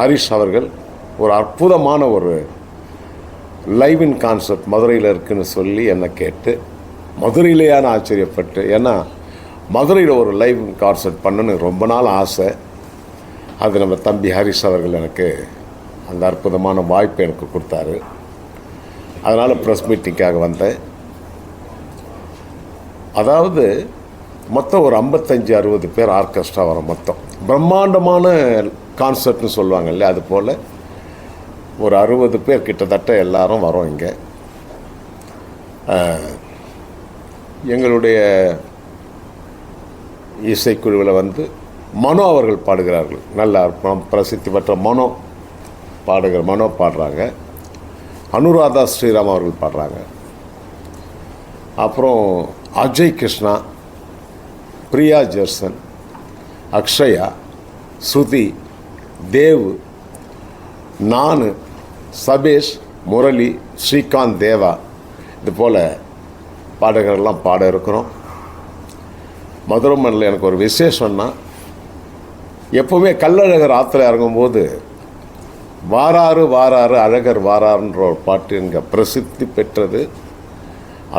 ஹரிஷ் அவர்கள் ஒரு அற்புதமான ஒரு லைவ் இன் கான்செப்ட் மதுரையில் இருக்குன்னு சொல்லி என்னை கேட்டு மதுரையிலேயான ஆச்சரியப்பட்டு ஏன்னா மதுரையில் ஒரு லைவ் இன் கான்செப்ட் பண்ணணும்னு ரொம்ப நாள் ஆசை. அது நம்ம தம்பி ஹரிஷ் அவர்கள் எனக்கு அந்த அற்புதமான வாய்ப்பை எனக்கு கொடுத்தாரு. அதனால் ப்ரெஸ் மீட்டிங்காக வந்தேன். அதாவது மொத்தம் ஒரு ஐம்பத்தஞ்சு அறுபது பேர் ஆர்கெஸ்ட்ரா வரும் மொத்தம். பிரம்மாண்டமான கான்சர்ட்னு சொல்லுவாங்க இல்லையா அது போல் ஒரு அறுபது பேர் கிட்டத்தட்ட எல்லாரும் வரோம் இங்கே. எங்களுடைய இசைக்குழுவில் வந்து மனோ அவர்கள் பாடுகிறார்கள். நல்ல பிரசித்தி பெற்ற மனோ பாடுகிற மனோ பாடுறாங்க. அனுராதா ஸ்ரீராம் அவர்கள் பாடுறாங்க. அப்புறம் அஜய் கிருஷ்ணா பிரியா ஜெர்சன் அக்ஷயா ஸ்ருதி தேவ் நான் சபேஷ் முரளி ஸ்ரீகாந்த் தேவா. இது போல் பாடகர்கள்லாம் பாட இருக்கிறோம். மதுரை மண்ணில் எனக்கு ஒரு விசேஷம்னா எப்போவுமே கல்லழகர் ஆற்றுல இறங்கும்போது வாராறு வாராறு அழகர் வாராருன்ற ஒரு பாட்டு இங்கே பிரசித்தி பெற்றது.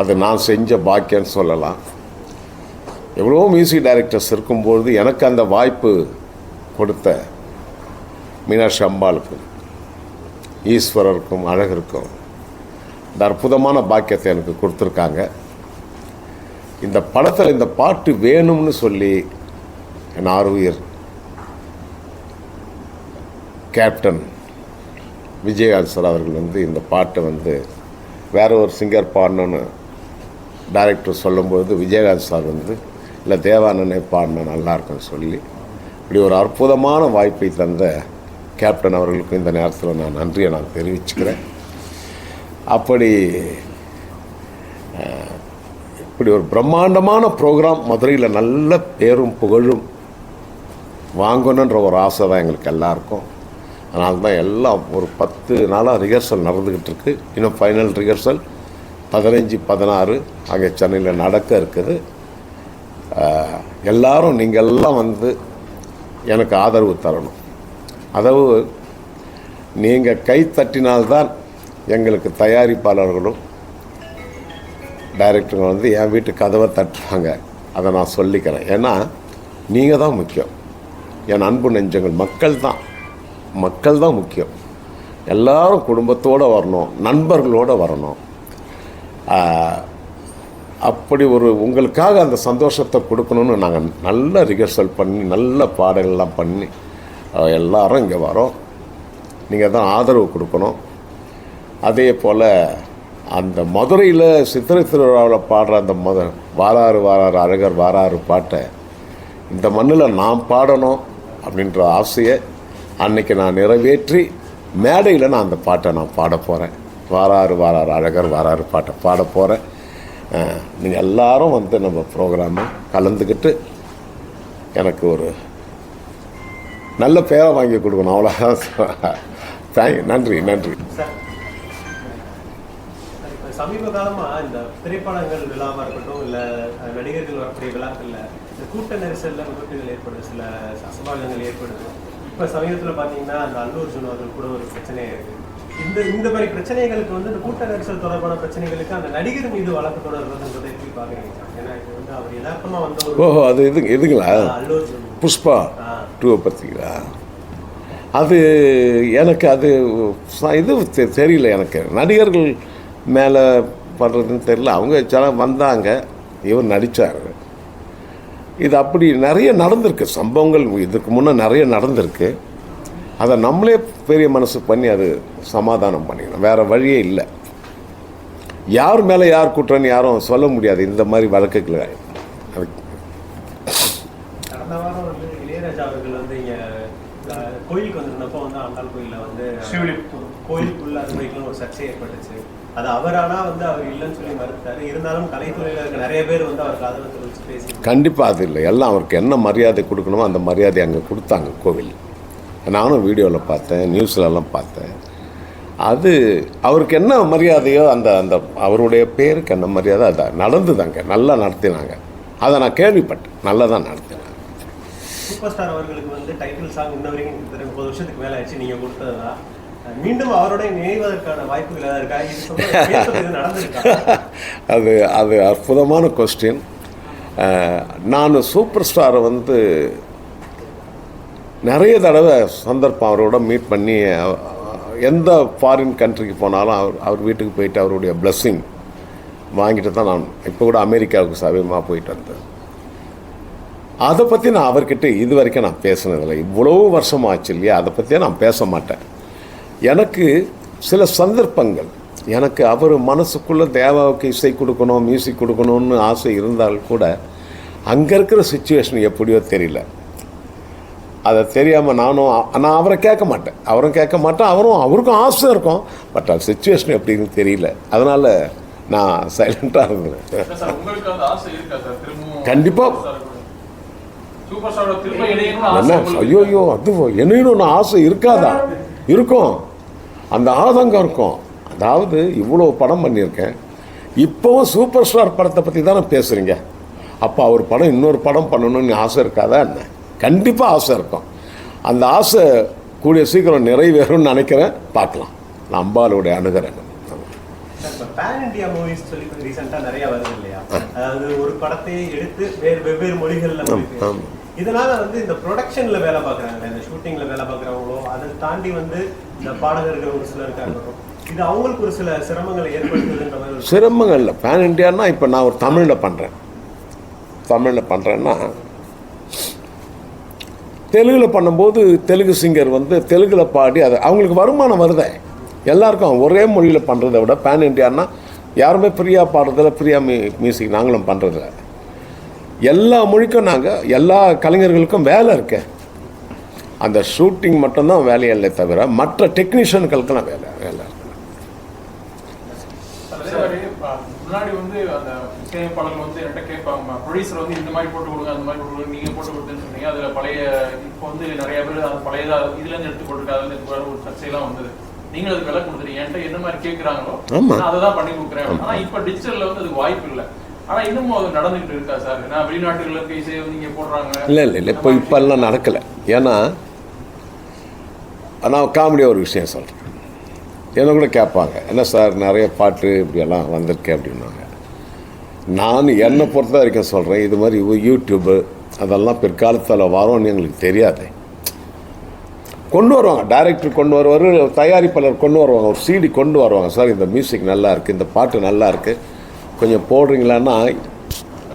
அது நான் செஞ்ச பாக்கியன்னு சொல்லலாம். எவ்வளோ மியூசிக் டைரக்டர்ஸ் இருக்கும்பொழுது எனக்கு அந்த வாய்ப்பு கொடுத்த மீனாட்சி அம்பாளுக்கும் ஈஸ்வரருக்கும் அழகருக்கும் இந்த அற்புதமான பாக்கியத்தை எனக்கு கொடுத்துருக்காங்க. இந்த படத்தில் இந்த பாட்டு வேணும்னு சொல்லி என் ஆர்வியர் கேப்டன் விஜயகாந்த் சார் அவர்கள் வந்து இந்த பாட்டை வந்து வேற ஒரு சிங்கர் பாடணும்னு டைரக்டர் சொல்லும்பொழுது விஜயகாந்த் சார் வந்து இல்லை தேவானனை பாடினா நல்லாயிருக்கும்னு சொல்லி இப்படி ஒரு அற்புதமான வாய்ப்பை தந்த கேப்டன் அவர்களுக்கும் இந்த நேரத்தில் நான் நன்றியை நான் தெரிவிச்சுக்கிறேன். அப்படி இப்படி ஒரு பிரம்மாண்டமான ப்ரோக்ராம் மதுரையில் நல்ல பேரும் புகழும் வாங்கணுன்ற ஒரு ஆசை தான் எங்களுக்கு எல்லாருக்கும். அதனால தான் எல்லாம் ஒரு பத்து நாளாக ரிஹர்சல் நடந்துக்கிட்டு இருக்குது இன்னும் ஃபைனல் ரிஹர்சல் பதினஞ்சு பதினாறு அங்கே சென்னையில் நடக்க இருக்குது. எல்லாரும் நீங்கள்லாம் வந்து எனக்கு ஆதரவு தரணும். அதாவது நீங்கள் கை தட்டினால்தான் எங்களுக்கு தயாரிப்பாளர்களும் டைரக்டருங்க வந்து என் வீட்டு கதவை தட்டுவாங்க. அதை நான் சொல்லிக்கிறேன். ஏன்னா நீங்கள் தான் முக்கியம். என் அன்பு நெஞ்சங்கள் மக்கள் தான். மக்கள் தான் முக்கியம். எல்லாரும் குடும்பத்தோடு வரணும் நண்பர்களோடு வரணும். அப்படி ஒரு உங்களுக்காக அந்த சந்தோஷத்தை கொடுக்கணும்னு நாங்கள் நல்ல ரிஹர்சல் பண்ணி நல்ல பாடல்கள்லாம் பண்ணி எல்லாரும் இங்கே வரோம். நீங்கள் தான் ஆதரவு கொடுக்கணும். அதே போல் அந்த மதுரையில் சித்திரை திருவிழாவில் பாடுற அந்த மத வாராறு வாராறு அழகர் வாராறு பாட்டை இந்த மண்ணில் நான் பாடணும் அப்படின்ற ஆசையை அன்னைக்கு நான் நிறைவேற்றி மேடையில் நான் அந்த பாட்டை நான் பாட போகிறேன் வாராறு வாராறு அழகர் வாராறு பாட்டை பாட போகிறேன் நீங்கள் எல்லாரும் வந்து நம்ம ப்ரோக்ராமை கலந்துக்கிட்டு எனக்கு ஒரு நல்ல பேரை வாங்கி கொடுக்கணும் அவ்வளோதான் தேங்க் நன்றி நன்றி. சார் சமீப காலமா இந்த திரைப்படங்கள் விழாவா இருக்கட்டும் இல்ல நடிகர்கள் வரக்கூடிய விழாக்கள்ல இந்த கூட்ட நெரிசல்ல விபத்துகள் ஏற்படுது சில அசம்பாவிதங்கள் ஏற்படுது. இப்ப சமீபத்துல பாத்தீங்கன்னா அந்த அல்லூர் அர்ஜுன் அவர்கள் கூட ஒரு பிரச்சனையா இருக்கு. இந்த இந்த மாதிரி பிரச்சனைகளுக்கு வந்து இந்த கூட்ட நெரிசல் தொடர்பான பிரச்சனைகளுக்கு அந்த நடிகர் மீது வழக்கு தொடர்றதுன்றதை எப்படி பாக்குறீங்க சார்? ஏன்னா இது வந்து அவர் யதார்த்தமா வந்த ஓஹோ அது அல்லு அர்ஜுன் புஷ்பா ஆ. டூவை பார்த்தீங்களா அது எனக்கு அது இது தெரியல எனக்கு. நடிகர்கள் மேலே பண்ணுறதுன்னு தெரியல. அவங்க சில வந்தாங்க இவர் நடித்தார் இது அப்படி நிறைய நடந்திருக்கு. சம்பவங்கள் இதுக்கு முன்னே நிறைய நடந்திருக்கு. அதை நம்மளே பெரிய மனசு பண்ணி அது சமாதானம் பண்ணிக்கணும் வேறு வழியே இல்லை. யார் மேலே யார் குற்றம்னு யாரும் சொல்ல முடியாது. இந்த மாதிரி வழக்குகளை. அது கோயிலுக்கு வந்திருந்தப்போ வந்து ஆண்டாள் கோயில்ல வந்து சிவலிங்கம். கோயிலுக்குள்ள அருமைக்குள்ள ஒரு சர்ச்சை ஏற்பட்டுச்சு. அது அவரானா வந்து அவர் இல்லைன்னு சொல்லி மறுத்தாரு இருந்தாலும் கலைத்துறையில இருக்க நிறைய பேர் வந்து அவருக்கு ஆதரவு தெரிவிச்சு பேசி கண்டிப்பாக அது இல்லை. எல்லாம் அவருக்கு என்ன மரியாதை கொடுக்கணுமோ அந்த மரியாதை அங்கே கொடுத்தாங்க கோவில். நானும் வீடியோவில் பார்த்தேன் நியூஸ்லலாம் பார்த்தேன். அது அவருக்கு என்ன மரியாதையோ அந்த அந்த அவருடைய பேருக்கு என்ன மரியாதை அது நடந்ததாங்க நல்லா நடத்தினாங்க. அதை நான் கேள்விப்பட்டேன் நல்லா தான் நடத்தினாங்க. சூப்பர் ஸ்டார் அவர்களுக்கு வந்து டைட்டில் சாங் இன்ன வரைக்கும் கிட்டத்தட்ட முப்பது வருஷத்துக்கு மேல ஆச்சு நீங்க கொடுத்ததுதான் அஹ் மீண்டும் அவரோட இணைவதற்கான வாய்ப்புகள் ஏதாவது இருக்கா? அது அது அற்புதமான கொஸ்டின் நான் சூப்பர் ஸ்டாரை வந்து நிறைய தடவை சந்தர்ப்பம் அவரோட மீட் பண்ணி எந்த ஃபாரின் கண்ட்ரிக்கு போனாலும் அவர் அவர் வீட்டுக்கு போயிட்டு அவருடைய blessing வாங்கிட்டு தான் நான் இப்போ கூட அமெரிக்காவுக்கு சமீபமாக போயிட்டு வந்தேன். அதை பற்றி நான் அவர்கிட்ட இது வரைக்கும் நான் பேசினதில்லை. இவ்வளோ வருஷம் ஆச்சு இல்லையா? அதை பற்றியே நான் பேச மாட்டேன். எனக்கு சில சந்தர்ப்பங்கள். எனக்கு அவர் மனசுக்குள்ளே தேவாவுக்கு இசை கொடுக்கணும் மியூசிக் கொடுக்கணும்னு ஆசை இருந்தால் கூட அங்கே இருக்கிற சுச்சுவேஷன் எப்படியோ தெரியல. அதை தெரியாமல் நானும் நான் அவரை கேட்க மாட்டேன். அவரும் கேட்க மாட்டேன் அவரும் அவருக்கும் ஆசை இருக்கும். பட் அது சுச்சுவேஷன் எப்படின்னு தெரியல. அதனால் நான் சைலண்ட்டாக இருந்தேன். இல்ல சார் உங்களுக்கு அந்த ஆசை இருக்கா சார்? திரும்பவும் கண்டிப்பா. சூப்பர் ஸ்டாரோட திரும்ப இணையணும்னு ஆசை என்ன? ஐயோ ஐயோ அது என்னன்னு ஆசை இருக்காதா? இருக்கும். அந்த ஆதங்கம் இருக்கும். அதாவது இவ்வளோ படம் பண்ணியிருக்கேன். இப்போவும் சூப்பர் ஸ்டார் படத்தை பற்றி தானே பேசுகிறீங்க அப்போ அவர் படம் இன்னொரு படம் பண்ணணும்னு ஆசை இருக்காதா என்ன? கண்டிப்பாக ஆசை இருக்கும். அந்த ஆசை கூடிய சீக்கிரம் நிறைவேறும்னு நினைக்கிறேன். பார்க்கலாம். நான் அம்பாளுடைய அணுகிறேன் இப்போ பேன் இந்தியா மூவிஸ் சொல்லி ரீசெண்டா நிறைய வருது இல்லையா? அதாவது ஒரு படத்தை எடுத்து வேறு வெவ்வேறு மொழிகள்ல. இதனால வந்து இந்த ப்ரொடக்ஷன்ல வேலை பார்க்குறாங்க இந்த ஷூட்டிங்ல வேலை பார்க்குறவங்களோ அதை தாண்டி வந்து இந்த பாடகர்கள் ஒரு சிலருக்கா இருக்கட்டும் இது அவங்களுக்கு ஒரு சில சிரமங்களை ஏற்படுத்துதுன்ற மாதிரி ஒரு சிரமங்கள் இல்லை. பேன் இண்டியான்னா இப்போ நான் ஒரு தமிழில் பண்ணுறேன் தமிழில் பண்ணுறேன்னா தெலுங்கில் பண்ணும்போது தெலுங்கு சிங்கர் வந்து தெலுங்கில் பாடி அது அவங்களுக்கு வருமானம் வருதே. எல்லாருக்கும் ஒரே மொழியில் பண்ணுறத விட பேன் இண்டியான்னா யாருமே ஃப்ரீயாக பாடுறதில்ல ஃப்ரீயாக மியூ மியூசிக் நாங்களும் பண்ணுறதில்ல எல்லா மொழிக்கும் நாங்கள் எல்லா கலைஞர்களுக்கும் வேலை இருக்கு. அந்த ஷூட்டிங் மட்டும்தான் வேலையில்லை தவிர மற்ற டெக்னீஷியன்களுக்கெல்லாம் வேலை வேலை இருக்கு முன்னாடி வந்து அந்த இசையமைப்பாளர்கள் வந்து என்கிட்ட கேட்பாங்க ப்ரொடியூசர் வந்து இந்த மாதிரி போட்டு கொடுங்க அந்த மாதிரி போட்டு கொடுங்க நீங்கள் போட்டு கொடுத்துன்னு சொன்னீங்க அதுல பழைய இப்போ வந்து நிறைய பேர் அது பழையதா இதுல இருந்து எடுத்து போட்டுருக்கு அதுல இருந்து போட்டு ஒரு சர்ச்சையெல்லாம் வந்தது. நீங்க அதுக்கு விலை கொடுத்துறீங்க என்கிட்ட என்ன மாதிரி கேட்கறாங்களோ. நான் அதை தான் பண்ணி கொடுக்குறேன். ஆனா இப்ப டிஜிட்டல்ல வந்து அதுக்கு வாய்ப்பு இல்லை. ஆனா இன்னமும் அது நடந்துகிட்டு இருக்கா சார்? இருக்க இசையை வந்து இங்க போடுறாங்க. இல்லை இல்லை இல்லை. இப்போ இப்போல்லாம் நடக்கலை. ஏன்னா நான் காமெடியாக ஒரு விஷயம் சொல்கிறேன் என்ன கூட கேட்பாங்க. என்ன சார் நிறைய பாட்டு இப்படியெல்லாம் வந்திருக்கு அப்படின்னாங்க. நான் என்னை பொறுத்த வரைக்கும் சொல்கிறேன் இது மாதிரி யூடியூப்பு அதெல்லாம் பிற்காலத்தில் வரும்னு எங்களுக்கு தெரியாது. கொண்டு வருவாங்க. டைரக்டர் கொண்டு வருவார் தயாரிப்பாளர் கொண்டு வருவாங்க. ஒரு சீடி கொண்டு வருவாங்க. சார் இந்த மியூசிக் நல்லா இருக்குது இந்த பாட்டு நல்லா இருக்குது கொஞ்சம் போடுறீங்களான்னா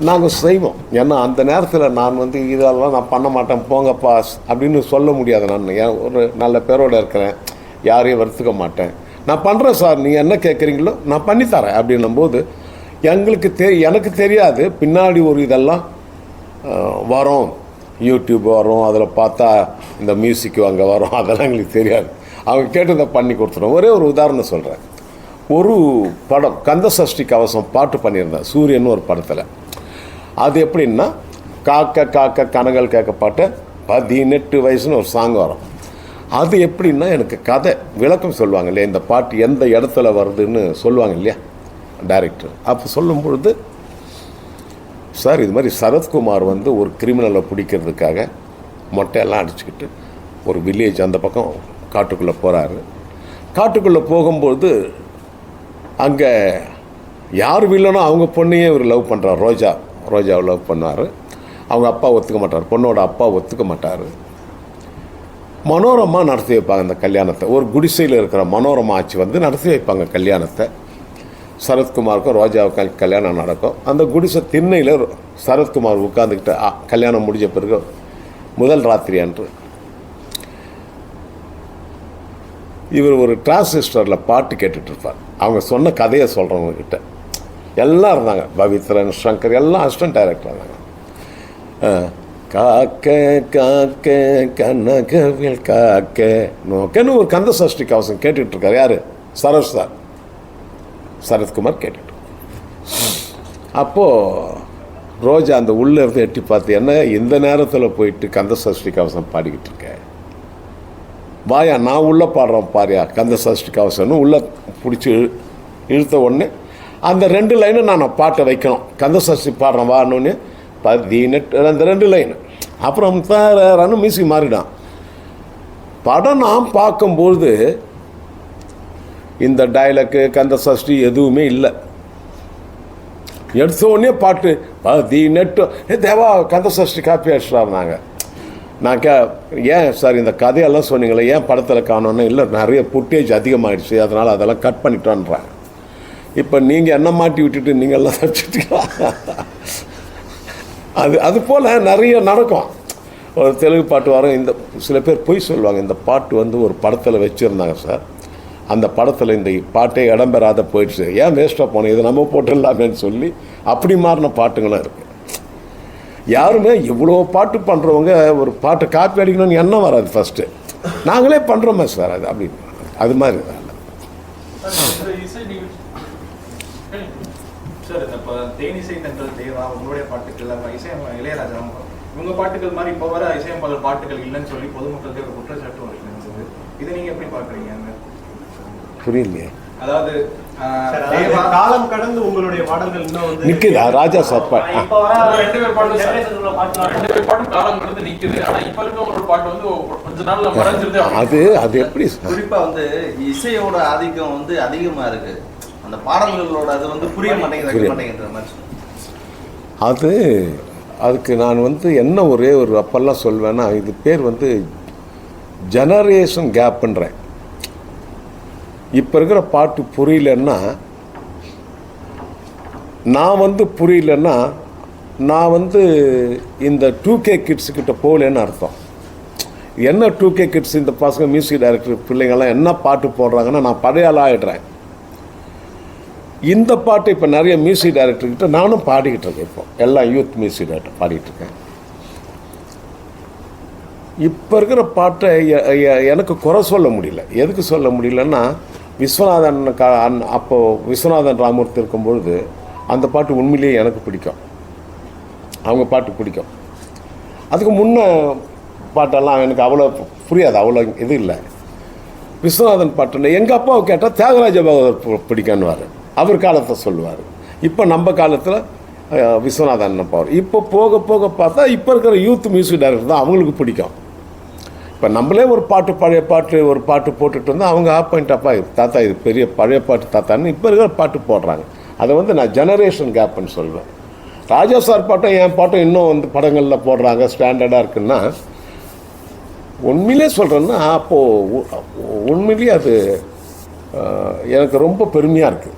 நாங்கள் செய்வோம். ஏன்னா அந்த நேரத்தில் நான் வந்து இதெல்லாம் நான் பண்ண மாட்டேன். போங்கப்பா அப்படின்னு சொல்ல முடியாது. நான் ஏன் ஒரு நல்ல பேரோட இருக்கிறேன். யாரையும் வருத்துக்க மாட்டேன். நான் பண்ணுறேன் சார். நீங்கள் என்ன கேட்குறீங்களோ நான் பண்ணித்தரேன். அப்படின்னும்போது எங்களுக்கு தெ எனக்கு தெரியாது. பின்னாடி ஒரு இதெல்லாம் வரும். யூடியூப் வரும் அதில் பார்த்தா இந்த மியூசிக் அங்கே வரும் அதெல்லாம் எங்களுக்கு தெரியாது. அவங்க கேட்டதை பண்ணி கொடுத்துருவோம். ஒரே ஒரு உதாரணம் சொல்கிறேன் ஒரு படம் கந்த சஷ்டி கவசம் பாட்டு பண்ணியிருந்தேன் சூரியன் ஒரு படத்தில். அது எப்படின்னா காக்க காக்க கனகல் கேட்க பாட்டு பதினெட்டு வயசுன்னு ஒரு சாங் வரும். அது எப்படின்னா எனக்கு கதை விளக்கம் சொல்லுவாங்க இல்லையா இந்த பாட்டு எந்த இடத்துல வருதுன்னு சொல்லுவாங்க இல்லையா டைரக்டர் அப்போ சொல்லும் பொழுது சார் இது மாதிரி சரத்குமார் வந்து ஒரு கிரிமினலை பிடிக்கிறதுக்காக மொட்டையெல்லாம் அடிச்சுக்கிட்டு ஒரு வில்லேஜ் அந்த பக்கம் காட்டுக்குள்ளே போகிறாரு காட்டுக்குள்ளே போகும்போது அங்கே யார் வில்லனோ அவங்க பொண்ணையே இவர் லவ் பண்ணுறார் ரோஜா ரோஜாவை லவ் பண்ணார் அவங்க அப்பா ஒத்துக்க மாட்டார். பொண்ணோட அப்பா ஒத்துக்க மாட்டார். மனோரமா நடத்தி வைப்பாங்க அந்த கல்யாணத்தை. ஒரு குடிசையில் இருக்கிற மனோரமா ஆட்சி வந்து நடத்தி வைப்பாங்க கல்யாணத்தை. சரத்குமாருக்கும் ரோஜாவுக்கும் கல்யாணம் நடக்கும். அந்த குடிசை திண்ணையில் சரத்குமார் உட்காந்துக்கிட்டு கல்யாணம் முடிஞ்ச பிறகு முதல் ராத்திரி அன்று. இவர் ஒரு டிரான்சிஸ்டரில் பாட்டு கேட்டுட்ருப்பார். அவங்க சொன்ன கதையை சொல்கிறவங்க கிட்ட எல்லாம் இருந்தாங்க. பவித்ரன் சங்கர் எல்லாம் அசிஸ்டன்ட் டைரக்டர் இருந்தாங்க. அஹ், காக்க காக்க கனகவில் காக்க நோக்கன்னு ஒரு கந்த சஷ்டி கவசம் கேட்டுட்ருக்கார். யார்? சரஸ் சார். சரத்குமார் கேட்டுட்டு. அப்போது ரோஜா அந்த உள்ளே இருந்து எட்டி பார்த்து என்ன இந்த நேரத்தில் போயிட்டு கந்த சஷ்டி கவசம் பாடிக்கிட்டு இருக்க? வாயா நான் உள்ளே பாடுறேன் பாரியா கந்த சஷ்டி கவசம்னு உள்ளே பிடிச்சி இழுத்த உடனே அந்த ரெண்டு லைனு நான் பாட்டை வைக்கணும். கந்த சஷ்டி பாடுறேன் வான்னு பதினெட்டு அந்த ரெண்டு லைன் அப்புறம் ரன்னு மியூசிக் மாறிடான். படம் நான் பார்க்கும்போது இந்த டைலக்கு கந்த சஷ்டி எதுவுமே இல்லை. எடுத்த உடனே பாட்டு தி நெட்டு ஏ தேவா கந்த சஷ்டி காப்பி அடிச்சிட்டாருனாங்க நான் கே ஏன் சார் இந்த கதையெல்லாம் சொன்னீங்களே ஏன் படத்தில் காணோன்னு இல்லை நிறைய புட்டேஜ் அதிகமாகிடுச்சு அதனால் அதெல்லாம் கட் பண்ணிட்டோன்றாங்க. இப்போ நீங்கள் என்ன மாட்டி விட்டுட்டு நீங்கள் எல்லாம் தப்பிச்சிட்டீங்களா அது அது போல் நிறைய நடக்கும். ஒரு தெலுங்கு பாட்டு வரும் இந்த சில பேர் பொய் சொல்லுவாங்க இந்த பாட்டு வந்து ஒரு படத்தில் வச்சுருந்தாங்க சார். அந்த படத்தில் இந்த பாட்டே இடம்பெறாத போயிடுச்சு. ஏன் வேஸ்ட்டாக போனோம் இது நம்ம போட்டுடலாமேன்னு சொல்லி அப்படி மாறின பாட்டுங்களும் இருக்குது யாருமே இவ்வளோ பாட்டு பண்ணுறவங்க ஒரு பாட்டை காப்பி அடிக்கணும்னு எண்ணம் வராது ஃபஸ்ட்டு நாங்களே பண்ணுறோமே சார்? அது அப்படி அது மாதிரி தான். சார் இந்த இப்போ தேனிசை தென்றல் தேவா உங்களுடைய பாட்டுகள் இசை இளையராஜா இவங்க பாட்டுகள் மாதிரி இப்போ வர இசையமைப்பாளர் பாட்டுகள் இல்லைன்னு சொல்லி பொதுமக்களுக்கு ஒரு குற்றச்சாட்டு வருது இதை நீங்க எப்படி பாக்குறீங்க புரியலையே. அதாவது காலம் கடந்து உங்களுடைய பாடல்கள் இன்னும் வந்து நிற்குதா ராஜா சார் பா ஆ. இப்போ வர ரெண்டு பேர் பாட்டும் சார். generation உள்ள பாட்டுலாம் ரெண்டு பேர் பாட்டும் காலம் கடந்து நிக்குது. ஆனா இப்ப இருக்கவங்களோட பாட்டு வந்து ஒரு கொஞ்ச நாள்ல மறைஞ்சிருது அது அது எப்படி குறிப்பா வந்து இசையோட ஆதிக்கம் வந்து அதிகமா இருக்கு. அந்த பாடல்களோட அது வந்து புரிய மாட்டேங்குது. மாட்டேங்குற மாதிரி அது அதுக்கு நான் வந்து என்ன ஒரே ஒரு அப்பெல்லாம் சொல்வேன்னா இது பேர் வந்து ஜெனரேஷன் கேப்புன்றேன் இப்போ இருக்கிற பாட்டு புரியலன்னா நான் வந்து புரியலன்னா நான் வந்து இந்த டூ கே கிட்ஸுக்கிட்ட போகலன்னு அர்த்தம். என்ன டூ கே கிட்ஸ் இந்த பசங்க மியூசிக் டைரக்டர் பிள்ளைங்கள்லாம் என்ன பாட்டு போடுறாங்கன்னா நான் பழைய ஆகிடுறேன் இந்த பாட்டு இப்போ நிறைய மியூசிக் டைரக்டர்கிட்ட நானும் பாடிக்கிட்டு இருக்கேன் இப்போ. எல்லாம் யூத் மியூசிக் டைரக்டர் பாடிட்டு இருக்கேன். இப்போ இருக்கிற பாட்டை எனக்கு குறை சொல்ல முடியல. எதுக்கு சொல்ல முடியலன்னா விஸ்வநாதன் கா அன் அப்போது விஸ்வநாதன் ராமூர்த்தி இருக்கும்பொழுது அந்த பாட்டு உண்மையிலேயே எனக்கு பிடிக்கும். அவங்க பாட்டு பிடிக்கும். அதுக்கு முன்ன பாட்டெல்லாம் எனக்கு அவ்வளோ புரியாது அவ்வளோ இது இல்லை. விஸ்வநாதன் பாட்டுன்னு எங்கள் அப்பாவை கேட்டால் தியாகராஜ பகவதர் பிடிக்கும்னுவார். அவர் காலத்தை சொல்லுவார். இப்போ நம்ம காலத்தில் விஸ்வநாதன் பாவர் இப்போ போக போக பார்த்தா இப்போ இருக்கிற யூத் மியூசிக் டைரக்டர் தான் அவங்களுக்கு பிடிக்கும். இப்போ நம்மளே ஒரு பாட்டு பழைய பாட்டு ஒரு பாட்டு போட்டுட்டு வந்தால் அவங்க ஆப் பாயிண்ட் அப்பா இது தாத்தா இது பெரிய பழைய பாட்டு தாத்தான்னு இப்போ இருக்கிற பாட்டு போடுறாங்க. அதை வந்து நான் ஜெனரேஷன் கேப்னு சொல்வேன். ராஜா சார் பாட்டும் என் பாட்டும் இன்னும் வந்து படங்களில் போடுறாங்க ஸ்டாண்டர்டாக இருக்குன்னா உண்மையிலே சொல்கிறேன்னா அப்போது உண்மையிலேயே அது எனக்கு ரொம்ப பெருமையாக இருக்குது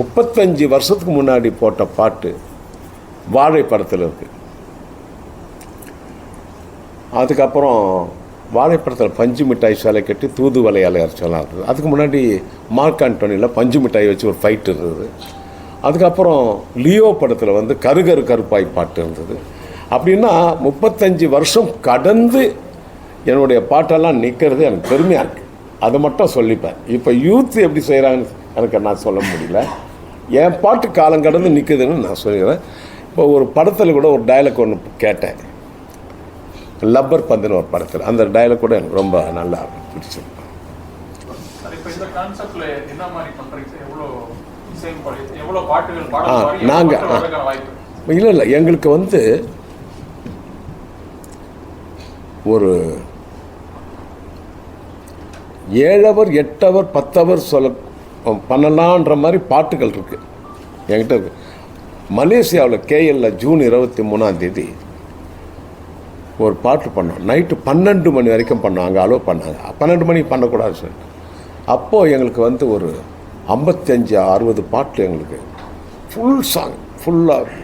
முப்பத்தஞ்சு வருஷத்துக்கு முன்னாடி போட்ட பாட்டு வாழை படத்தில் இருக்குது அதுக்கப்புறம் வாழைப்படத்தில் பஞ்சு மிட்டாய் சாலை கட்டி தூதுவளை அலையரசெல்லாம் இருக்குது அதுக்கு முன்னாடி மார்க் ஆண்டோனியில் பஞ்சு மிட்டாய் வச்சு ஒரு ஃபைட் இருந்தது. அதுக்கப்புறம் லியோ படத்தில் வந்து கருகரு கருப்பாய் பாட்டு இருந்தது. அப்படின்னா முப்பத்தஞ்சு வருஷம் கடந்து என்னுடைய பாட்டெல்லாம் நிற்கிறது எனக்கு பெருமையாக இருக்குது அதை மட்டும் சொல்லிப்பேன். இப்போ யூத் எப்படி செய்கிறாங்கன்னு எனக்கு நான் சொல்ல முடியல. என் பாட்டு காலம் கடந்து நிற்குதுன்னு நான் சொல்லிக்கிறேன் இப்போ ஒரு படத்தில் கூட ஒரு டைலாக் ஒன்று கேட்டேன். லப்பர் பந்துன்னு ஒரு படத்தில். அந்த டயலாக் கூட எனக்கு ரொம்ப நல்லா பிடிச்சது. சார் இப்ப இந்த கான்செப்ட்ல என்ன மாதிரி பண்றீங்க? சார் எவ்வளவு இசையமைப்பாளர் எவ்வளவு பாட்டுகள் ஆ, பாடல் பாடி நாங்க, மக்கள் ஆ. வர்றதுக்கான வாய்ப்பு. இல்லை இல்லை எங்களுக்கு வந்து ஒரு ஏழவர் எட்டவர் பத்தவர் சொல்ல பண்ணலான்ற மாதிரி பாட்டுகள் இருக்கு. என்கிட்ட இருக்கு. மலேசியாவில் கேஎல்ல ஜூன் இருபத்தி மூணாம் தேதி ஒரு பாட்டு பண்ணோம். நைட்டு பன்னெண்டு மணி வரைக்கும் பண்ணோம். அங்கே அலோவ் பண்ணாங்க பன்னெண்டு மணிக்கு பண்ணக்கூடாது சார். அப்போது எங்களுக்கு வந்து ஒரு ஐம்பத்தஞ்சு அறுபது பாட்டு எங்களுக்கு ஃபுல் சாங் ஃபுல்லாக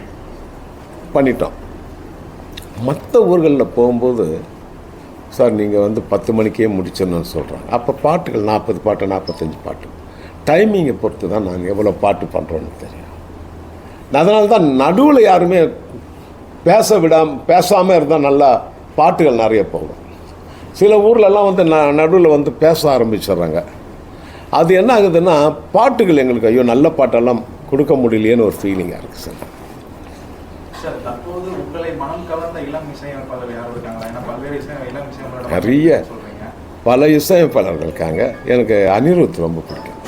பண்ணிட்டோம். மற்ற ஊர்களில் போகும்போது சார் நீங்கள் வந்து பத்து மணிக்கே முடிச்சிடணும்னு சொல்கிறாங்க அப்போ பாட்டுகள் நாற்பது பாட்டு நாற்பத்தஞ்சு பாட்டு. டைமிங்கை பொறுத்து தான் நாங்கள் எவ்வளோ பாட்டு பண்ணுறோன்னு தெரியும். அதனால தான் நடுவில் யாருமே பேச விடாம பேசாமல் இருந்தால் நல்லா பாட்டுகள் நிறைய போகும். சில ஊர்லெல்லாம் வந்து ந நடுவில் வந்து பேச ஆரம்பிச்சிடுறாங்க. அது என்ன ஆகுதுன்னா பாட்டுகள் எங்களுக்கு ஐயோ நல்ல பாட்டெல்லாம் கொடுக்க முடியலையேன்னு ஒரு ஃபீலிங்காக இருக்குது சார். நிறைய. பல இசையமைப்பாளர்கள் இருக்காங்க. எனக்கு அனிருத் ரொம்ப பிடிக்கும்.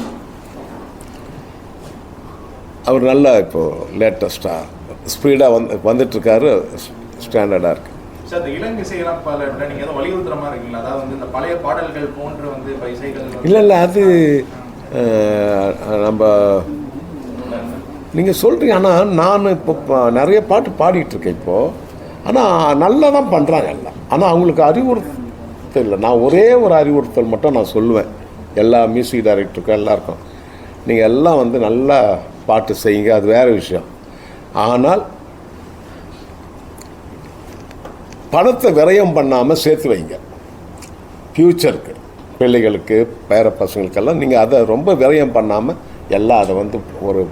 அவர் நல்லா இப்போது லேட்டஸ்ட்டாக ஸ்பீடாக வந்து வந்துட்டுருக்காரு ஸ்டாண்டர்டாக இருக்கு. சார் இந்த இளம் இசையமைப்பாளர்கிட்ட நீங்க ஏதோ வலியுறுத்துற மாதிரி இருக்கீங்களா? அதாவது வந்து இந்த பழைய பாடல்கள் போன்று வந்து இப்ப இசைகள் வந்து- இல்லை இல்லை அது நம்ம நீங்கள் சொல்கிறீங்க ஆனால் நான் இப்போ நிறைய பாட்டு பாடிட்டு இருக்கேன் இப்போது ஆனால் நல்லா தான் பண்ணுறாங்க எல்லாம். ஆனால் அவங்களுக்கு அறிவுறுத்தல் இல்லை. நான் ஒரே ஒரு அறிவுறுத்தல் மட்டும் நான் சொல்லுவேன். எல்லா மியூசிக் டைரக்டருக்கும் எல்லாருக்கும். நீங்கள் எல்லாம் வந்து நல்லா பாட்டு செய்யுங்க. அது வேறு விஷயம். ஆனால் பணத்தை விரயம் பண்ணாமல் சேர்த்து வைங்க. ஃப்யூச்சருக்கு பிள்ளைகளுக்கு பேர பசங்களுக்கெல்லாம் நீங்கள் அதை ரொம்ப விரயம் பண்ணாமல் எல்லாம் அதை வந்து ஒரு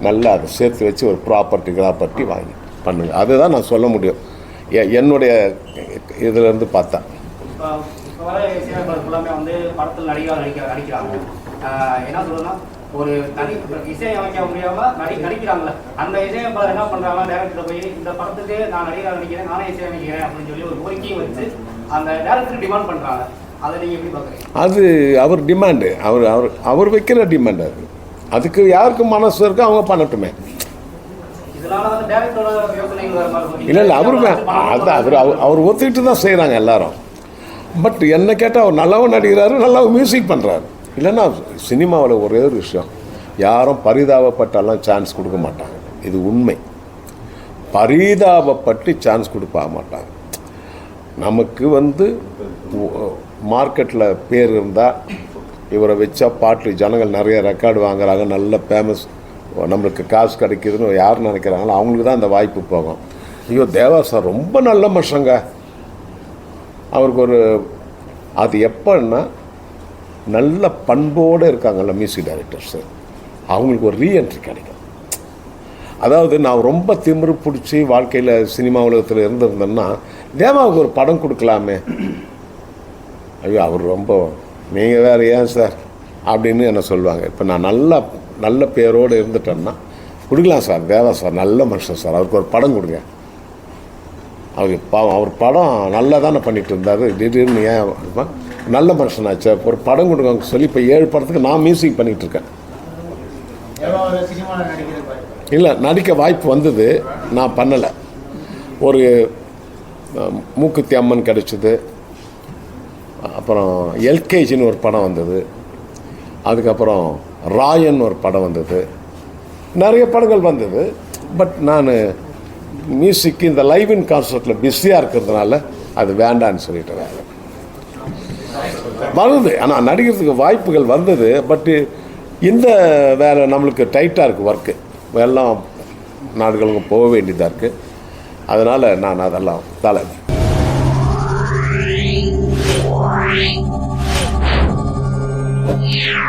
நல்லா அதை சேர்த்து வச்சு ஒரு ப்ராப்பர்ட்டி கிராப்பர்ட்டி வாங்கி பண்ணுங்க. அதுதான் நான் சொல்ல முடியும். எ- என்னுடைய இதுலேருந்து பார்த்தா. படத்தில் நடிகர் நடிக்கிறாங்க. என்ன சொல்றதுன்னா ஒரு தனி இசையமைக்க முடியாம நடி நடிக்கிறாங்கல்ல. அந்த இசையமைப்பாளர் என்ன பண்றாங்க டேரக்டர் போய் இந்த படத்துக்கு நான் நடிகராக நடிக்கிறேன் நானே இசையமைக்கிறேன் அப்படின்னு சொல்லி ஒரு கோரிக்கையும் வச்சு அந்த டேரக்டர் டிமாண்ட் பண்றாங்க. அதை நீங்க எப்படி பாக்குறீங்க அது அவர் டிமாண்டு அவர் அவர் அவர் வைக்கிற டிமாண்ட் அது. அதுக்கு யாருக்கு மனசு இருக்கோ அவங்க பண்ணட்டுமே. இல்லை இல்லை அவரு அதான் அவர் அவர் அவர் ஒத்துக்கிட்டு தான் செய்கிறாங்க எல்லாரும். பட் என்ன கேட்டால் அவர் நல்லாவும் நடிக்கிறாரு நல்லாவும் மியூசிக் பண்ணுறாரு இல்லைன்னா சினிமாவில் ஒரே ஒரு விஷயம். யாரும் பரிதாபப்பட்டாலாம் சான்ஸ் கொடுக்க மாட்டாங்க. இது உண்மை. பரிதாபப்பட்டு சான்ஸ் கொடுக்க மாட்டாங்க. நமக்கு வந்து மார்க்கெட்டில் பேர் இருந்தால் இவரை வச்சா பாட்டு ஜனங்கள் நிறைய ரெக்கார்டு வாங்குறாங்க நல்ல ஃபேமஸ் நம்மளுக்கு காசு கிடைக்குதுன்னு யார் நினைக்கிறாங்களோ அவங்களுக்கு தான் அந்த வாய்ப்பு போகும். ஐயோ தேவா சார் ரொம்ப நல்ல மனுஷங்க. அவருக்கு ஒரு அது எப்போன்னா நல்ல பண்போடு இருக்காங்கல்ல மியூசிக் டைரக்டர்ஸு அவங்களுக்கு ஒரு ரீஎன்ட்ரி கிடைக்கும். அதாவது நான் ரொம்ப திமிரு பிடிச்சி வாழ்க்கையில் சினிமா உலகத்தில் இருந்திருந்தேன்னா தேவாவுக்கு ஒரு படம் கொடுக்கலாமே. ஐயோ அவர் ரொம்ப நீங்கள் வேறு ஏன் சார்? அப்படின்னு என்ன சொல்லுவாங்க. இப்போ நான் நல்ல நல்ல பேரோடு இருந்துட்டேன்னா கொடுக்கலாம் சார் தேவா சார் நல்ல மனுஷன் சார் அவருக்கு ஒரு படம் கொடுங்க. அவர் பாவம் அவர் படம் நல்லா தானே பண்ணிகிட்டு இருந்தார். திடீர்னு ஏன் இருப்பான்? நல்ல மனுஷனாச்சு ஒரு படம் கொடுங்க சொல்லி இப்போ ஏழு படத்துக்கு நான் மியூசிக் பண்ணிகிட்டு இருக்கேன். இல்லை நடிக்க வாய்ப்பு வந்தது. நான் பண்ணலை. ஒரு மூக்குத்தி அம்மன் கிடச்சிது. அப்புறம் எல்கேஜின்னு ஒரு படம் வந்தது. அதுக்கப்புறம் ராயன் ஒரு படம் வந்தது. நிறைய படங்கள் வந்தது. பட் நான் மியூசிக் இந்த லைவ் இன் கான்சர்ட்டில் பிஸியாக இருக்கிறதுனால அது வேண்டான்னு சொல்லிட்டு வேறு வருது. ஆனால் நடிக்கிறதுக்கு வாய்ப்புகள் வந்தது பட்டு இந்த வேறு நம்மளுக்கு டைட்டாக இருக்குது ஒர்க்கு எல்லாம் நாடுகளுக்கும் போக வேண்டியதாக இருக்குது அதனால் நான் அதெல்லாம் தலை. Yeah.